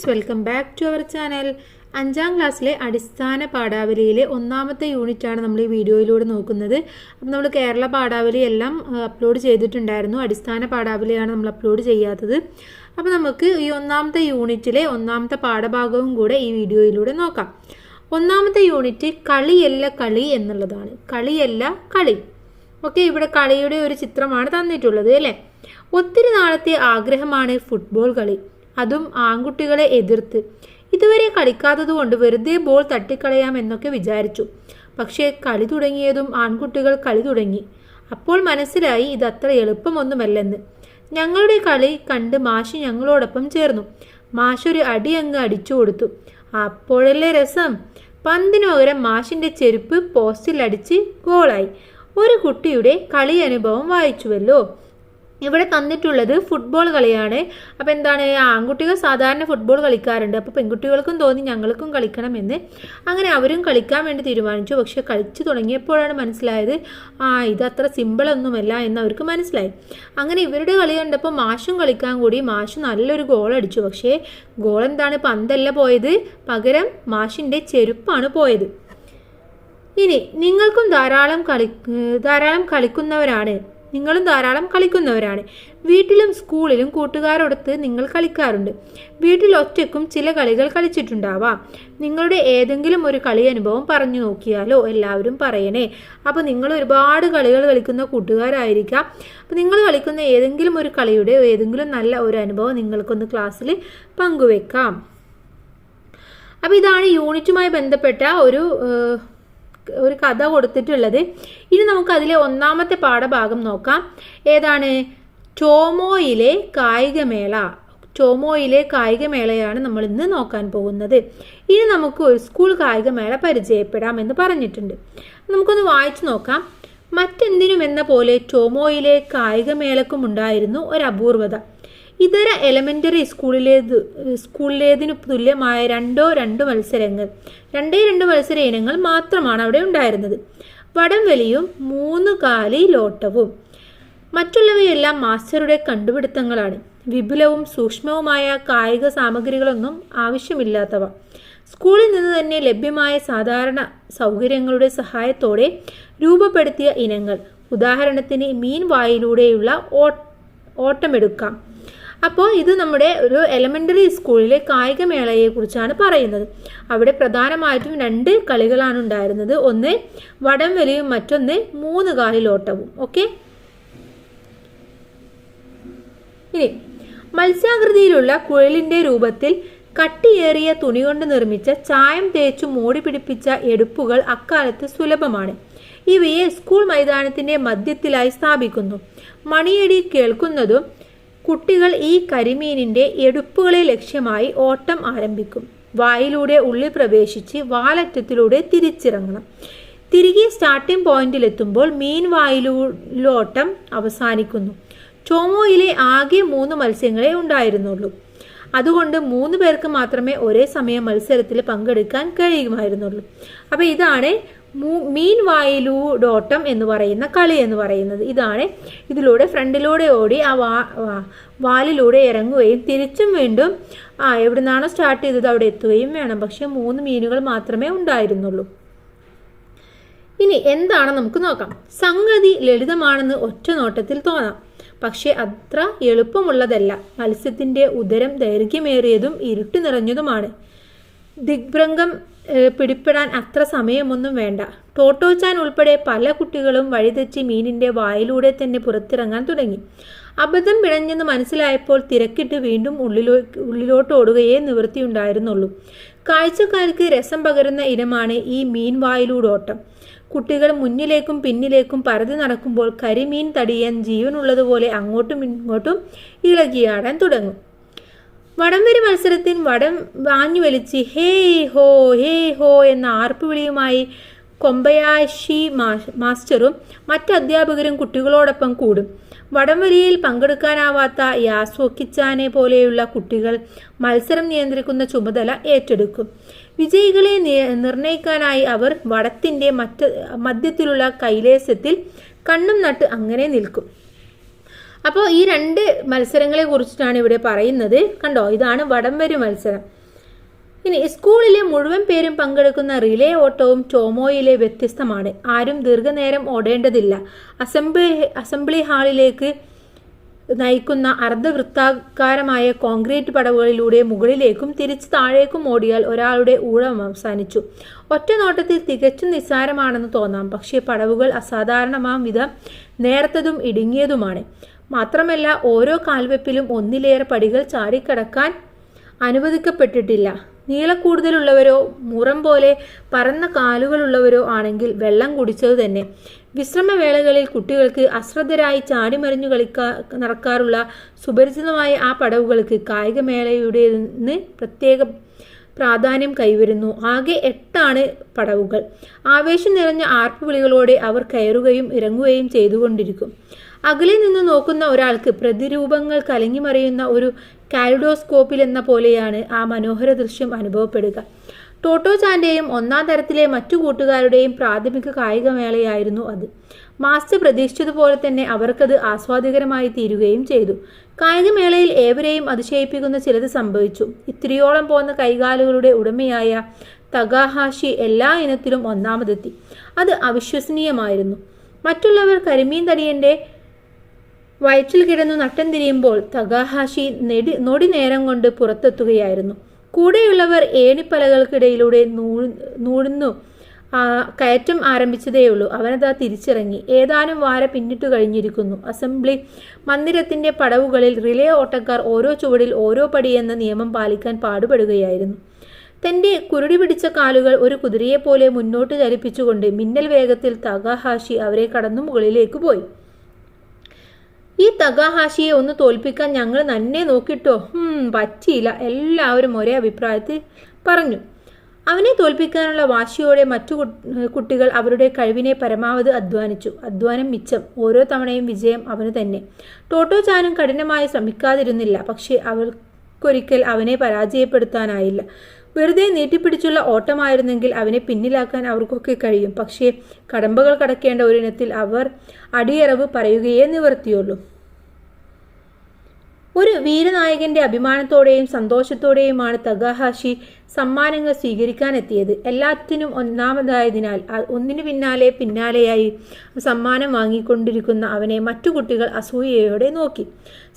Friends welcome back to our channel. അഞ്ചാം ക്ലാസ്സിലെ അടിസ്ഥാന പാഠാവലിയിലെ ഒന്നാമത്തെ യൂണിറ്റാണ് നമ്മൾ ഈ വീഡിയോയിലൂടെ നോക്കുന്നത്. അപ്പം നമ്മൾ കേരള പാഠാവലി എല്ലാം അപ്ലോഡ് ചെയ്തിട്ടുണ്ടായിരുന്നു. അടിസ്ഥാന പാഠാവലിയാണ് നമ്മൾ അപ്ലോഡ് ചെയ്യാത്തത്. അപ്പോൾ നമുക്ക് ഈ ഒന്നാമത്തെ യൂണിറ്റിലെ ഒന്നാമത്തെ പാഠഭാഗവും കൂടെ ഈ വീഡിയോയിലൂടെ നോക്കാം. ഒന്നാമത്തെ യൂണിറ്റ് കളിയല്ല കളി എന്നുള്ളതാണ്. കളിയല്ല കളി. ഓക്കെ ഇവിടെ കളിയുടെ ഒരു ചിത്രമാണ് തന്നിട്ടുള്ളത് അല്ലേ? ഒത്തിരി നാളത്തെ ആഗ്രഹമാണ് ഫുട്ബോൾ കളി. അതും ആൺകുട്ടികളെ എതിർത്ത്. ഇതുവരെ കളിക്കാത്തതുകൊണ്ട് വെറുതെ ബോൾ തട്ടിക്കളയാം എന്നൊക്കെ വിചാരിച്ചു. പക്ഷേ കളി തുടങ്ങിയതും ആൺകുട്ടികൾ കളി തുടങ്ങി. അപ്പോൾ മനസ്സിലായി ഇത് അത്ര എളുപ്പമൊന്നുമല്ലെന്ന്. ഞങ്ങളുടെ കളി കണ്ട് മാഷി ഞങ്ങളോടൊപ്പം ചേർന്നു. മാഷ് ഒരു അടി അങ്ങ് അടിച്ചു കൊടുത്തു. അപ്പോഴല്ലേ രസം? പന്തിനു പകരം മാഷിന്റെ ചെരുപ്പ് പോസ്റ്റിൽ അടിച്ച് ഗോളായി ഒരു കുട്ടിയുടെ കളി അനുഭവം വായിച്ചുവല്ലോ. ഇവിടെ തന്നിട്ടുള്ളത് ഫുട്ബോൾ കളിയാണ്. അപ്പോൾ എന്താണ് ആൺകുട്ടികൾ സാധാരണ ഫുട്ബോൾ കളിക്കാറുണ്ട്. അപ്പോൾ പെൺകുട്ടികൾക്കും തോന്നി ഞങ്ങൾക്കും കളിക്കണമെന്ന്. അങ്ങനെ അവരും കളിക്കാൻ വേണ്ടി തീരുമാനിച്ചു. പക്ഷേ കളിച്ചു തുടങ്ങിയപ്പോഴാണ് മനസ്സിലായത് ആ ഇത് അത്ര സിമ്പിളൊന്നുമല്ല എന്ന് അവർക്ക് മനസ്സിലായി. അങ്ങനെ ഇവരുടെ കളി കണ്ടപ്പോൾ മാഷും കളിക്കാൻ കൂടി. മാഷ് നല്ലൊരു ഗോൾ അടിച്ചു. പക്ഷേ ഗോൾ എന്താണ്? പന്തല്ല പോയത്. പകരം മാഷിന്റെ ചെരുപ്പാണ് പോയത്. ഇനി നിങ്ങൾക്കും ധാരാളം കളി ധാരാളം കളിക്കുന്നവരാണ്. നിങ്ങളും ധാരാളം കളിക്കുന്നവരാണ്. വീട്ടിലും സ്കൂളിലും കൂട്ടുകാരോടൊത്ത് നിങ്ങൾ കളിക്കാറുണ്ട്. വീട്ടിൽ ഒറ്റയ്ക്കും ചില കളികൾ കളിച്ചിട്ടുണ്ടാവാം. നിങ്ങളുടെ ഏതെങ്കിലും ഒരു കളി അനുഭവം പറഞ്ഞു നോക്കിയാലോ എല്ലാവരും പറയണേ. അപ്പോൾ നിങ്ങൾ ഒരുപാട് കളികൾ കളിക്കുന്ന കൂട്ടുകാരായിരിക്കാം. അപ്പോൾ നിങ്ങൾ കളിക്കുന്ന ഏതെങ്കിലും ഒരു കളിയുടെ ഏതെങ്കിലും നല്ല ഒരു അനുഭവം നിങ്ങൾക്കൊന്ന് ക്ലാസ്സിൽ പങ്കുവെക്കാം. അപ്പോൾ ഇതാണ് യൂണിറ്റുമായി ബന്ധപ്പെട്ട ഒരു ഒരു കഥ കൊടുത്തിട്ടുള്ളത്. ഇനി നമുക്ക് അതിലെ ഒന്നാമത്തെ പാഠഭാഗം നോക്കാം. ഏതാണ്? ടോമോയിലെ കായികമേള. ടോമോയിലെ കായികമേളയാണ് നമ്മൾ ഇന്ന് നോക്കാൻ പോകുന്നത്. ഇനി നമുക്ക് ഒരു സ്കൂൾ കായികമേള പരിചയപ്പെടാം എന്ന് പറഞ്ഞിട്ടുണ്ട്. നമുക്കൊന്ന് വായിച്ചു നോക്കാം. മറ്റെന്തിനും എന്ന പോലെ ടോമോയിലെ കായികമേളക്കും ഉണ്ടായിരുന്നു ഒരു അപൂർവത ഇതര എലമെന്ററി സ്കൂളിലേത് സ്കൂളിലേതിന് തുല്യമായ രണ്ടോ രണ്ട് മത്സരങ്ങൾ രണ്ടേ രണ്ട് മത്സര ഇനങ്ങൾ മാത്രമാണ് അവിടെ ഉണ്ടായിരുന്നത്. വടംവലിയും മൂന്ന് കാലി ലോട്ടവും. മറ്റുള്ളവയെല്ലാം മാസ്റ്ററുടെ കണ്ടുപിടുത്തങ്ങളാണ്. വിപുലവും സൂക്ഷ്മവുമായ കായിക സാമഗ്രികളൊന്നും ആവശ്യമില്ലാത്തവ. സ്കൂളിൽ നിന്ന് തന്നെ ലഭ്യമായ സാധാരണ സൗകര്യങ്ങളുടെ സഹായത്തോടെ രൂപപ്പെടുത്തിയ ഇനങ്ങൾ. ഉദാഹരണത്തിന് മീൻ വായിലൂടെയുള്ള ഓട്ടമെടുക്കാം. അപ്പോൾ ഇത് നമ്മുടെ ഒരു എലമെന്ററി സ്കൂളിലെ കായികമേളയെ കുറിച്ചാണ് പറയുന്നത്. അവിടെ പ്രധാനമായിട്ടും രണ്ട് കളികളാണ് ഉണ്ടായിരുന്നത്. ഒന്ന് വടംവലിയും മറ്റൊന്ന് മൂന്ന് കാലിലോട്ടവും ഓക്കെ ഇനി മത്സ്യാകൃതിയിലുള്ള കുഴലിന്റെ രൂപത്തിൽ കട്ടിയേറിയ തുണി കൊണ്ട് നിർമ്മിച്ച ചായം തേച്ചു മൂടി പിടിപ്പിച്ച എടുപ്പുകൾ അക്കാലത്ത് സുലഭമാണ്. ഇവയെ സ്കൂൾ മൈതാനത്തിന്റെ മധ്യത്തിലായി സ്ഥാപിക്കുന്നു. മണിയടി കേൾക്കുന്നതും കുട്ടികൾ ഈ കരിമീനിന്റെ എടുപ്പുകളെ ലക്ഷ്യമായി ഓട്ടം ആരംഭിക്കും. വായിലൂടെ ഉള്ളിൽ പ്രവേശിച്ച് വാലറ്റത്തിലൂടെ തിരിച്ചിറങ്ങണം. തിരികെ സ്റ്റാർട്ടിംഗ് പോയിന്റിലെത്തുമ്പോൾ മീൻ വായിലൂലോട്ടം അവസാനിക്കുന്നു. ചോമോയിലെ ആകെ മൂന്ന് മത്സ്യങ്ങളെ ഉണ്ടായിരുന്നുള്ളൂ. അതുകൊണ്ട് മൂന്ന് പേർക്ക് മാത്രമേ ഒരേ സമയം മത്സരത്തിൽ പങ്കെടുക്കാൻ കഴിയുമായിരുന്നുള്ളൂ. അപ്പോൾ ഇതാണ് മീൻ വായിലൂടോട്ടം എന്ന് പറയുന്ന കളി എന്ന് പറയുന്നത്. ഇതാണ് ഇതിലൂടെ ഫ്രണ്ടിലൂടെ ഓടി ആ വാ വാലിലൂടെ ഇറങ്ങുകയും തിരിച്ചും വീണ്ടും ആ എവിടെ നിന്നാണോ സ്റ്റാർട്ട് ചെയ്തത് അവിടെ എത്തുകയും വേണം. പക്ഷെ മൂന്ന് മീനുകൾ മാത്രമേ ഉണ്ടായിരുന്നുള്ളൂ. ഇനി എന്താണ് നമുക്ക് നോക്കാം. സംഗതി ലളിതമാണെന്ന് ഒറ്റ നോട്ടത്തിൽ തോന്നാം. പക്ഷേ അത്ര എളുപ്പമുള്ളതല്ല. മത്സ്യത്തിന്റെ ഉദരം ദൈർഘ്യമേറിയതും ഇരുട്ട് നിറഞ്ഞതുമാണ്. ദിഗ്ഭ്രംഗം പിടിപ്പെടാൻ അത്ര സമയമൊന്നും വേണ്ട. ടോട്ടോച്ചാൻ ഉൾപ്പെടെ പല കുട്ടികളും വഴിതെറ്റി മീനിന്റെ വായിലൂടെ തന്നെ പുറത്തിറങ്ങാൻ തുടങ്ങി. അബദ്ധം പിഴഞ്ഞെന്ന് മനസ്സിലായപ്പോൾ തിരക്കിട്ട് വീണ്ടും ഉള്ളിലോ ഉള്ളിലോട്ട് ഓടുകയേ നിവൃത്തിയുണ്ടായിരുന്നുള്ളൂ. കാഴ്ചക്കാർക്ക് രസം പകരുന്ന ഇനമാണ് ഈ മീൻ വായിലൂടോട്ടം. കുട്ടികൾ മുന്നിലേക്കും പിന്നിലേക്കും പരതി നടക്കുമ്പോൾ കരിമീൻ തടിയാൻ ജീവനുള്ളതുപോലെ അങ്ങോട്ടും ഇങ്ങോട്ടും ഇളകിയാടാൻ തുടങ്ങും. വടംവരി മത്സരത്തിൽ വടം വാഞ്ഞു വലിച്ച് ഹേ ഹോ ഹേ ഹോ എന്ന ആർപ്പ് വിളിയുമായി കൊമ്പയാശി മാസ്റ്ററും മറ്റ് അധ്യാപകരും കുട്ടികളോടൊപ്പം കൂടും. വടംവലിയിൽ പങ്കെടുക്കാനാവാത്ത യാസ്വക്കിച്ചാനെ പോലെയുള്ള കുട്ടികൾ മത്സരം നിയന്ത്രിക്കുന്ന ചുമതല ഏറ്റെടുക്കും. വിജയികളെ നിർണയിക്കാനായി അവർ വടത്തിന്റെ മറ്റ് മധ്യത്തിലുള്ള കൈലേസത്തിൽ കണ്ണും നട്ട് അങ്ങനെ നിൽക്കും. അപ്പോൾ ഈ രണ്ട് മത്സരങ്ങളെ കുറിച്ചിട്ടാണ് ഇവിടെ പറയുന്നത്. കണ്ടോ? ഇതാണ് വടംവരി മത്സരം. ഇനി സ്കൂളിലെ മുഴുവൻ പേരും പങ്കെടുക്കുന്ന റിലേ ഓട്ടവും ടോമോയിലെ വ്യത്യസ്തമാണ്. ആരും ദീർഘനേരം ഓടേണ്ടതില്ല. അസംബ്ലി അസംബ്ലി ഹാളിലേക്ക് നയിക്കുന്ന അർദ്ധവൃത്താകാരമായ കോൺക്രീറ്റ് പടവുകളിലൂടെ മുകളിലേക്കും തിരിച്ച് താഴേക്കും ഓടിയാൽ ഒരാളുടെ ഊഴം അവസാനിച്ചു. ഒറ്റ നോട്ടത്തിൽ തികച്ചും നിസ്സാരമാണെന്ന് തോന്നാം. പക്ഷേ പടവുകൾ അസാധാരണമാം വിധം നേർത്തതും ഇടുങ്ങിയതുമാണ്. മാത്രമല്ല ഓരോ കാൽവെപ്പിലും ഒന്നിലേറെ പടികൾ ചാടിക്കടക്കാൻ അനുവദിക്കപ്പെട്ടിട്ടില്ല. നീളക്കൂടുതലുള്ളവരോ മുറം പോലെ പറന്ന കാലുകളുള്ളവരോ ആണെങ്കിൽ വെള്ളം കുടിച്ചത് തന്നെ. വിശ്രമവേളകളിൽ കുട്ടികൾക്ക് അശ്രദ്ധരായി ചാടിമറിഞ്ഞു കളിക്കാ നടക്കാറുള്ള സുപരിചിതമായ ആ പടവുകൾക്ക് കായികമേളയുടെ നിന്ന് പ്രത്യേക പ്രാധാന്യം കൈവരുന്നു. ആകെ എട്ടാണ് പടവുകൾ. ആവേശം നിറഞ്ഞ ആർപ്പുവിളികളോടെ അവർ കയറുകയും ഇറങ്ങുകയും ചെയ്തുകൊണ്ടിരിക്കും. അകലെ നിന്ന് നോക്കുന്ന ഒരാൾക്ക് പ്രതിരൂപങ്ങൾ കലങ്ങിമറിയുന്ന ഒരു കാലിഡോസ്കോപ്പിൽ എന്ന പോലെയാണ് ആ മനോഹര ദൃശ്യം അനുഭവപ്പെടുക. ടോട്ടോ ചാന്റെയും ഒന്നാം തരത്തിലെ മറ്റു കൂട്ടുകാരുടെയും പ്രാഥമിക കായികമേളയായിരുന്നു അത്. മാസ്റ്റർ പ്രതീക്ഷിച്ചതുപോലെ തന്നെ അവർക്കത് ആസ്വാദികരമായി തീരുകയും ചെയ്തു. കായികമേളയിൽ ഏവരെയും അതിശയിപ്പിക്കുന്ന ചിലത് സംഭവിച്ചു. ഇത്രയോളം പോന്ന കൈകാലുകളുടെ ഉടമയായ തഗാഹാഷി എല്ലാ ഇനത്തിലും ഒന്നാമതെത്തി. അത് അവിശ്വസനീയമായിരുന്നു. മറ്റുള്ളവർ കരിമീൻ തടിയന്റെ വയറ്റിൽ കിടന്നു നട്ടം തിരിയുമ്പോൾ തകാഹാഷി നെടി നൊടി നേരം കൊണ്ട് പുറത്തെത്തുകയായിരുന്നു. കൂടെയുള്ളവർ ഏണിപ്പലകൾക്കിടയിലൂടെ നൂടുന്നു കയറ്റം ആരംഭിച്ചതേയുള്ളൂ. അവനതാ തിരിച്ചിറങ്ങി. ഏതാനും വാര പിന്നിട്ടു കഴിഞ്ഞിരിക്കുന്നു. അസംബ്ലി മന്ദിരത്തിന്റെ പടവുകളിൽ റിലേ ഓട്ടക്കാർ ഓരോ ചുവടിൽ ഓരോ പടി എന്ന നിയമം പാലിക്കാൻ പാടുപെടുകയായിരുന്നു. തന്റെ കുരുടി പിടിച്ച കാലുകൾ ഒരു കുതിരയെപ്പോലെ മുന്നോട്ട് ചലിപ്പിച്ചുകൊണ്ട് മിന്നൽ വേഗത്തിൽ തകാഹാഷി അവരെ കടന്നു മുകളിലേക്ക് പോയി. ഈ തകാഹാഷിയെ ഒന്ന് തോൽപ്പിക്കാൻ ഞങ്ങൾ നന്നെ നോക്കിട്ടോ? പറ്റിയില്ല. എല്ലാവരും ഒരേ അഭിപ്രായത്തിൽ പറഞ്ഞു. അവനെ തോൽപ്പിക്കാനുള്ള വാശിയോടെ മറ്റു കുട്ടികൾ അവരുടെ കഴിവിനെ പരമാവധി അധ്വാനിച്ചു. അധ്വാനം മിച്ചം. ഓരോ തവണയും വിജയം അവന് തന്നെ. ടോട്ടോ ചാനും കഠിനമായി ശ്രമിക്കാതിരുന്നില്ല. പക്ഷേ അവൾക്കൊരിക്കൽ അവനെ പരാജയപ്പെടുത്താനായില്ല. വെറുതെ നീട്ടിപ്പിടിച്ചുള്ള ഓട്ടമായിരുന്നെങ്കിൽ അവനെ പിന്നിലാക്കാൻ അവർക്കൊക്കെ കഴിയും. പക്ഷേ കടമ്പകൾ കടക്കേണ്ട ഒരിനത്തിൽ അവർ അടിയറവ് പറയുകയേ നിവർത്തിയുള്ളൂ. ഒരു വീരനായകന്റെ അഭിമാനത്തോടെയും സന്തോഷത്തോടെയുമാണ് തഗാഹാഷി സമ്മാനങ്ങൾ സ്വീകരിക്കാനെത്തിയത്. എല്ലാത്തിനും ഒന്നാമതായതിനാൽ ഒന്നിനു പിന്നാലെ പിന്നാലെയായി സമ്മാനം വാങ്ങിക്കൊണ്ടിരിക്കുന്ന അവനെ മറ്റു കുട്ടികൾ അസൂയയോടെ നോക്കി.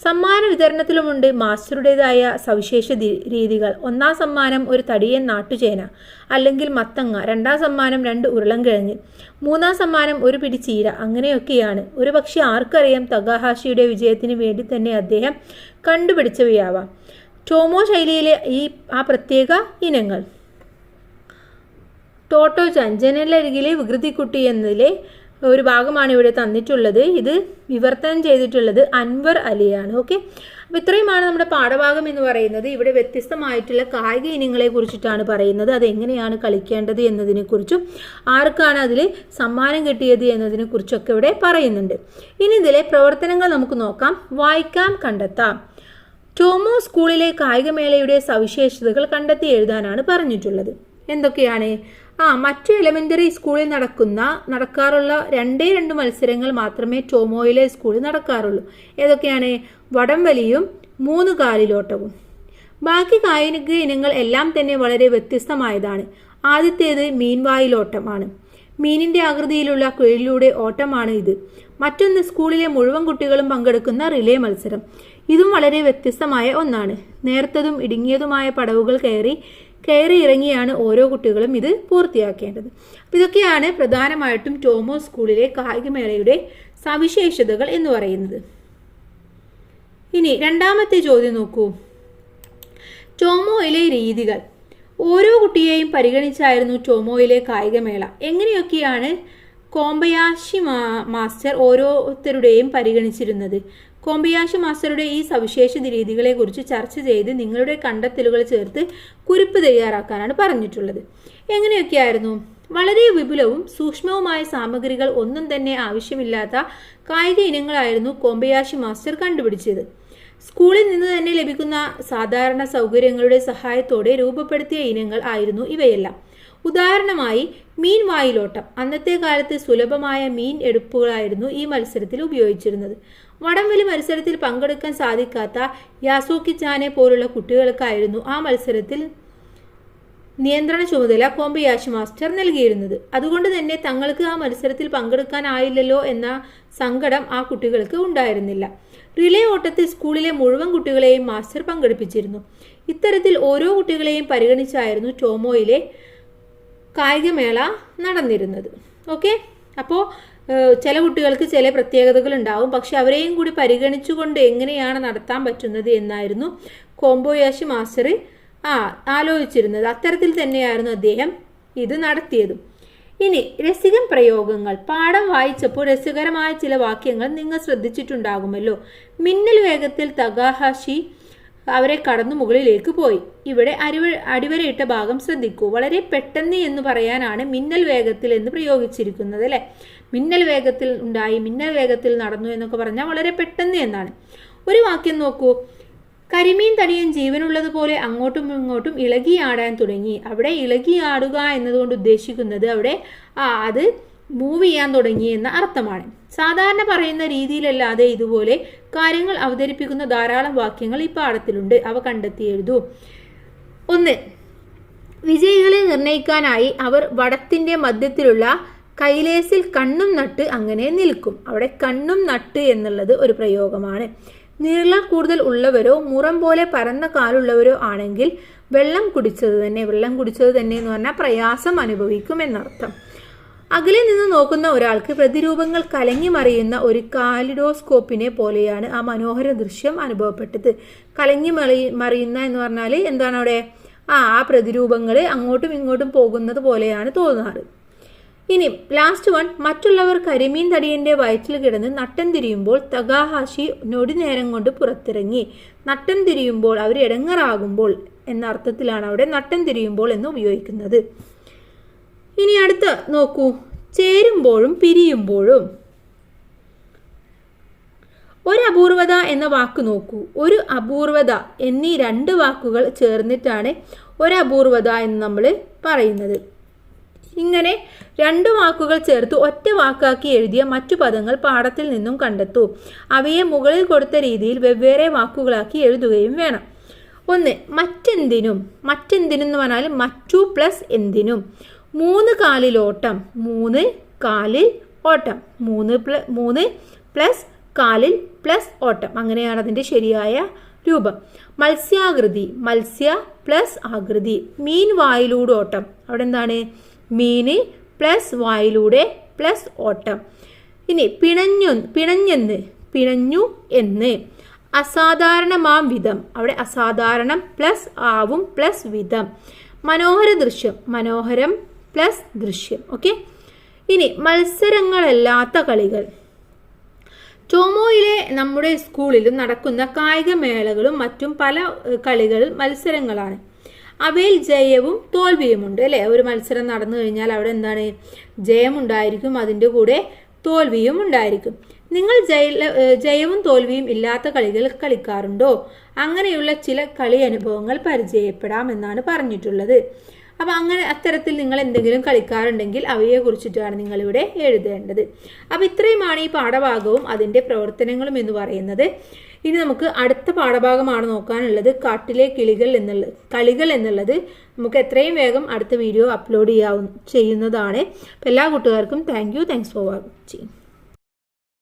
സമ്മാന വിതരണത്തിലുമുണ്ട് മാസ്റ്ററുടേതായ സവിശേഷ രീതികൾ. ഒന്നാം സമ്മാനം ഒരു തടിയൻ നാട്ടുചേന അല്ലെങ്കിൽ മത്തങ്ങ. രണ്ടാം സമ്മാനം രണ്ട് ഉരുളൻകിഴങ്ങ് മൂന്നാം സമ്മാനം ഒരു പിടി ചീര. അങ്ങനെയൊക്കെയാണ്. ഒരു പക്ഷേ ആർക്കറിയാം തഗാഹാഷിയുടെ വിജയത്തിന് വേണ്ടി തന്നെ അദ്ദേഹം കണ്ടുപിടിച്ചവയാവാം. ടോമോ ശൈലിയിലെ ഈ ആ പ്രത്യേക ഇനങ്ങൾ. ടോട്ടോ ചഞ്ചനലരികിലെ വികൃതിക്കുട്ടി എന്നതിലെ ഒരു ഭാഗമാണ് ഇവിടെ തന്നിട്ടുള്ളത്. ഇത് വിവർത്തനം ചെയ്തിട്ടുള്ളത് അൻവർ അലിയാണ്. ഓക്കെ? അപ്പോൾ ഇത്രയുമാണ് നമ്മുടെ പാഠഭാഗം എന്ന് പറയുന്നത്. ഇവിടെ വ്യത്യസ്തമായിട്ടുള്ള കായിക ഇനങ്ങളെ കുറിച്ചിട്ടാണ് പറയുന്നത്. അത് എങ്ങനെയാണ് കളിക്കേണ്ടത് എന്നതിനെക്കുറിച്ചും ആർക്കാണ് അതിൽ സമ്മാനം കിട്ടിയത് എന്നതിനെ കുറിച്ചൊക്കെ ഇവിടെ പറയുന്നുണ്ട്. ഇനി ഇതിലെ പ്രവർത്തനങ്ങൾ നമുക്ക് നോക്കാം. വായിക്കാം കണ്ടെത്താം. ടോമോ സ്കൂളിലെ കായികമേളയുടെ സവിശേഷതകൾ കണ്ടെത്തി എഴുതാനാണ് പറഞ്ഞിട്ടുള്ളത്. എന്തൊക്കെയാണ്? ആ മറ്റ് എലമെന്ററി സ്കൂളിൽ നടക്കുന്ന നടക്കാറുള്ള രണ്ടേ രണ്ട് മത്സരങ്ങൾ മാത്രമേ ടോമോയിലെ സ്കൂളിൽ നടക്കാറുള്ളൂ. ഏതൊക്കെയാണ്? വടംവലിയും മൂന്ന് കാലിലോട്ടവും ബാക്കി കായിക ഇനങ്ങൾ എല്ലാം തന്നെ വളരെ വ്യത്യസ്തമായതാണ്. ആദ്യത്തേത് മീൻവായിലോട്ടമാണ്. മീനിന്റെ ആകൃതിയിലുള്ള കുഴലിലൂടെ ഓട്ടമാണ് ഇത്. മറ്റൊന്ന് സ്കൂളിലെ മുഴുവൻ കുട്ടികളും പങ്കെടുക്കുന്ന റിലേ മത്സരം. ഇതും വളരെ വ്യത്യസ്തമായ ഒന്നാണ്. നേർത്തതും ഇടുങ്ങിയതുമായ പടവുകൾ കയറി കയറി ഇറങ്ങിയാണ് ഓരോ കുട്ടികളും ഇത് പൂർത്തിയാക്കേണ്ടത്. അപ്പം ഇതൊക്കെയാണ് പ്രധാനമായിട്ടും ടോമോ സ്കൂളിലെ കായികമേളയുടെ സവിശേഷതകൾ എന്ന് പറയുന്നത്. ഇനി രണ്ടാമത്തെ ചോദ്യം നോക്കൂ. ടോമോയിലെ രീതികൾ. ഓരോ കുട്ടിയെയും പരിഗണിച്ചായിരുന്നു ടോമോയിലെ കായികമേള. എങ്ങനെയൊക്കെയാണ് കോമ്പയാശി മാസ്റ്റർ ഓരോരുത്തരുടെയും പരിഗണിച്ചിരുന്നത്? കോമ്പിയാശി മാസ്റ്ററുടെ ഈ സവിശേഷ രീതികളെക്കുറിച്ച് ചർച്ച ചെയ്ത് നിങ്ങളുടെ കണ്ടെത്തലുകൾ ചേർത്ത് കുറിപ്പ് തയ്യാറാക്കാനാണ് പറഞ്ഞിട്ടുള്ളത്. എങ്ങനെയൊക്കെയായിരുന്നു? വളരെ വിപുലവും സൂക്ഷ്മവുമായ സാമഗ്രികൾ ഒന്നും തന്നെ ആവശ്യമില്ലാത്ത കായിക ഇനങ്ങളായിരുന്നു കോമ്പയാശി മാസ്റ്റർ കണ്ടുപിടിച്ചത്. സ്കൂളിൽ നിന്ന് തന്നെ ലഭിക്കുന്ന സാധാരണ സൗകര്യങ്ങളുടെ സഹായത്തോടെ രൂപപ്പെടുത്തിയ ഇനങ്ങൾ ആയിരുന്നു ഇവയെല്ലാം. ഉദാഹരണമായി മീൻ വായിലോട്ടം. അന്നത്തെ കാലത്ത് സുലഭമായ മീൻ എടുപ്പുകളായിരുന്നു ഈ മത്സരത്തിൽ ഉപയോഗിച്ചിരുന്നത്. വടംവലി മത്സരത്തിൽ പങ്കെടുക്കാൻ സാധിക്കാത്ത യാസൂക്കി ചാനെ പോലുള്ള കുട്ടികൾക്കായിരുന്നു ആ മത്സരത്തിൽ നിയന്ത്രണ ചുമതല കോമ്പയാശി മാസ്റ്റർ നൽകിയിരുന്നത്. അതുകൊണ്ട് തന്നെ തങ്ങൾക്ക് ആ മത്സരത്തിൽ പങ്കെടുക്കാനായില്ലല്ലോ എന്ന സങ്കടം ആ കുട്ടികൾക്ക് ഉണ്ടായിരുന്നില്ല. റിലേ ഓട്ടത്തിൽ സ്കൂളിലെ മുഴുവൻ കുട്ടികളെയും മാസ്റ്റർ പങ്കെടുപ്പിച്ചിരുന്നു. ഇത്തരത്തിൽ ഓരോ കുട്ടികളെയും പരിഗണിച്ചായിരുന്നു ടോമോയിലെ കായികമേള നടന്നിരുന്നത്. ഓക്കെ? അപ്പോൾ ചില കുട്ടികൾക്ക് ചില പ്രത്യേകതകൾ ഉണ്ടാവും പക്ഷെ അവരെയും കൂടി പരിഗണിച്ചുകൊണ്ട് എങ്ങനെയാണ് നടത്താൻ പറ്റുന്നത് എന്നായിരുന്നു കോംബോയാശി മാസ്റ്റർ ആ ആലോചിച്ചിരുന്നത്. അത്തരത്തിൽ തന്നെയായിരുന്നു അദ്ദേഹം ഇത് നടത്തിയതും. ഇനി രസികൻ പ്രയോഗങ്ങൾ. പാഠം വായിച്ചപ്പോൾ രസകരമായ ചില വാക്യങ്ങൾ നിങ്ങൾ ശ്രദ്ധിച്ചിട്ടുണ്ടാകുമല്ലോ. മിന്നൽ വേഗത്തിൽ തകാഹാഷി അവരെ കടന്നു മുകളിലേക്ക് പോയി. ഇവിടെ അരിവ അടിവരയിട്ട ഭാഗം ശ്രദ്ധിക്കൂ. വളരെ പെട്ടെന്ന് എന്ന് പറയാനാണ് മിന്നൽ വേഗത്തിൽ എന്ന് പ്രയോഗിച്ചിരിക്കുന്നത് അല്ലെ? മിന്നൽ വേഗത്തിൽ ഉണ്ടായി മിന്നൽ വേഗത്തിൽ നടന്നു എന്നൊക്കെ പറഞ്ഞാൽ വളരെ പെട്ടെന്ന് എന്നാണ്. ഒരു വാക്യം നോക്കൂ. കരിമീൻ തടിയൻ ജീവനുള്ളതുപോലെ അങ്ങോട്ടും ഇങ്ങോട്ടും ഇളകിയാടാൻ തുടങ്ങി. അവിടെ ഇളകിയാടുക എന്നതുകൊണ്ട് ഉദ്ദേശിക്കുന്നത് അവിടെ ആ അത് മൂവ് ചെയ്യാൻ തുടങ്ങി എന്ന അർത്ഥമാണ്. സാധാരണ പറയുന്ന രീതിയിലല്ലാതെ ഇതുപോലെ കാര്യങ്ങൾ അവതരിപ്പിക്കുന്ന ധാരാളം വാക്യങ്ങൾ ഈ പാഠത്തിലുണ്ട്. അവ കണ്ടെത്തി എഴുതൂ. ഒന്ന് വിജയികളെ നിർണയിക്കാനായി അവർ വടത്തിന്റെ മധ്യത്തിലുള്ള കൈലേസിൽ കണ്ണും നട്ട് അങ്ങനെ നിൽക്കും. അവിടെ കണ്ണും നട്ട് എന്നുള്ളത് ഒരു പ്രയോഗമാണ്. നീളം കൂടുതൽ ഉള്ളവരോ മുറം പോലെ പരന്ന കാലുള്ളവരോ ആണെങ്കിൽ വെള്ളം കുടിച്ചത് തന്നെ വെള്ളം കുടിച്ചത് തന്നെ എന്ന് പറഞ്ഞാൽ പ്രയാസം അനുഭവിക്കും എന്നർത്ഥം. അകലെ നിന്ന് നോക്കുന്ന ഒരാൾക്ക് പ്രതിരൂപങ്ങൾ കലങ്ങി മറിയുന്ന ഒരു കാലിഡോസ്കോപ്പിനെ പോലെയാണ് ആ മനോഹര ദൃശ്യം അനുഭവപ്പെട്ടത്. കലങ്ങി മറി മറിയുന്ന എന്ന് പറഞ്ഞാൽ എന്താണ് അവിടെ? ആ ആ പ്രതിരൂപങ്ങൾ അങ്ങോട്ടും ഇങ്ങോട്ടും പോകുന്നത് പോലെയാണ് തോന്നാറ്. ഇനി ലാസ്റ്റ് വൺ മറ്റുള്ളവർ കരിമീൻ തടിയന്റെ വയറ്റിൽ കിടന്ന് നട്ടം തിരിയുമ്പോൾ തകാഹാഷി നൊടി നേരം കൊണ്ട് പുറത്തിറങ്ങി. നട്ടം തിരിയുമ്പോൾ അവർ ഇടങ്ങറാകുമ്പോൾ എന്ന അർത്ഥത്തിലാണ് അവിടെ നട്ടം തിരിയുമ്പോൾ എന്ന് ഉപയോഗിക്കുന്നത്. ഇനി അടുത്ത നോക്കൂ. ചേരുമ്പോഴും പിരിയുമ്പോഴും. ഒരു അപൂർവത എന്ന വാക്ക് നോക്കൂ. ഒരു അപൂർവത എന്നീ രണ്ട് വാക്കുകൾ ചേർന്നിട്ടാണ് ഒരു അപൂർവത എന്ന് നമ്മൾ പറയുന്നത്. ഇങ്ങനെ രണ്ട് വാക്കുകൾ ചേർത്ത് ഒറ്റ വാക്കാക്കി എഴുതിയ മറ്റു പദങ്ങൾ പാഠത്തിൽ നിന്നും കണ്ടെത്തൂ. അവയെ മുകളിൽ കൊടുത്ത രീതിയിൽ വെവ്വേറെ വാക്കുകളാക്കി എഴുതുകയും വേണം. ഒന്ന് മറ്റെന്തിനും? മറ്റെന്തിനും എന്ന് പറഞ്ഞാൽ മറ്റു പ്ലസ് എന്തിനും. മൂന്ന് കാലിൽ ഓട്ടം മൂന്ന് കാലിൽ ഓട്ടം. മൂന്ന് പ്ല മൂന്ന് പ്ലസ് കാലിൽ പ്ലസ് ഓട്ടം. അങ്ങനെയാണ് അതിന്റെ ശരിയായ രൂപം. മത്സ്യാകൃതി മത്സ്യ പ്ലസ് ആകൃതി. മീൻ വായിലൂടെ ഓട്ടം. അവിടെ എന്താണ് മീന് പ്ലസ് വായിലൂടെ പ്ലസ് ഓട്ടം. ഇനി പിണഞ്ഞു പിണഞ്ഞെന്ന് പിണഞ്ഞു എന്ന്. അസാധാരണമാം വിധം. അവിടെ അസാധാരണം പ്ലസ് ആവും പ്ലസ് വിധം. മനോഹര ദൃശ്യം. മനോഹരം പ്ലസ് ദൃശ്യം. ഓക്കെ? ഇനി മത്സരങ്ങളല്ലാത്ത കളികൾ. ടോമോയിലെ നമ്മുടെ സ്കൂളിലും നടക്കുന്ന കായികമേളകളും മറ്റും പല കളികളും മത്സരങ്ങളാണ്. അവയിൽ ജയവും തോൽവിയുമുണ്ട് അല്ലേ? ഒരു മത്സരം നടന്നു കഴിഞ്ഞാൽ അവിടെ എന്താണ്? ജയമുണ്ടായിരിക്കും അതിന്റെ കൂടെ തോൽവിയും ഉണ്ടായിരിക്കും. നിങ്ങൾ ജയ ജയവും തോൽവിയും ഇല്ലാത്ത കളികൾ കളിക്കാറുണ്ടോ? അങ്ങനെയുള്ള ചില കളി അനുഭവങ്ങൾ പരിചയപ്പെടാം എന്നാണ് പറഞ്ഞിട്ടുള്ളത്. അപ്പോൾ അങ്ങനെ അത്തരത്തിൽ നിങ്ങൾ എന്തെങ്കിലും കളിക്കാറുണ്ടെങ്കിൽ അവയെ കുറിച്ചിട്ടാണ് നിങ്ങളിവിടെ എഴുതേണ്ടത്. അപ്പോൾ ഇത്രയുമാണ് ഈ പാഠഭാഗവും അതിന്റെ പ്രവർത്തനങ്ങളും എന്ന് പറയുന്നത്. ഇനി നമുക്ക് അടുത്ത പാഠഭാഗമാണ് നോക്കാനുള്ളത്. കാട്ടിലെ കിളികൾ എന്നുള്ളത് കളികൾ എന്നുള്ളത് നമുക്ക് എത്രയും വേഗം അടുത്ത വീഡിയോ അപ്ലോഡ് ചെയ്യാവുന്ന ചെയ്യുന്നതാണ്. അപ്പോൾ എല്ലാ കൂട്ടുകാർക്കും thank you thanks for watching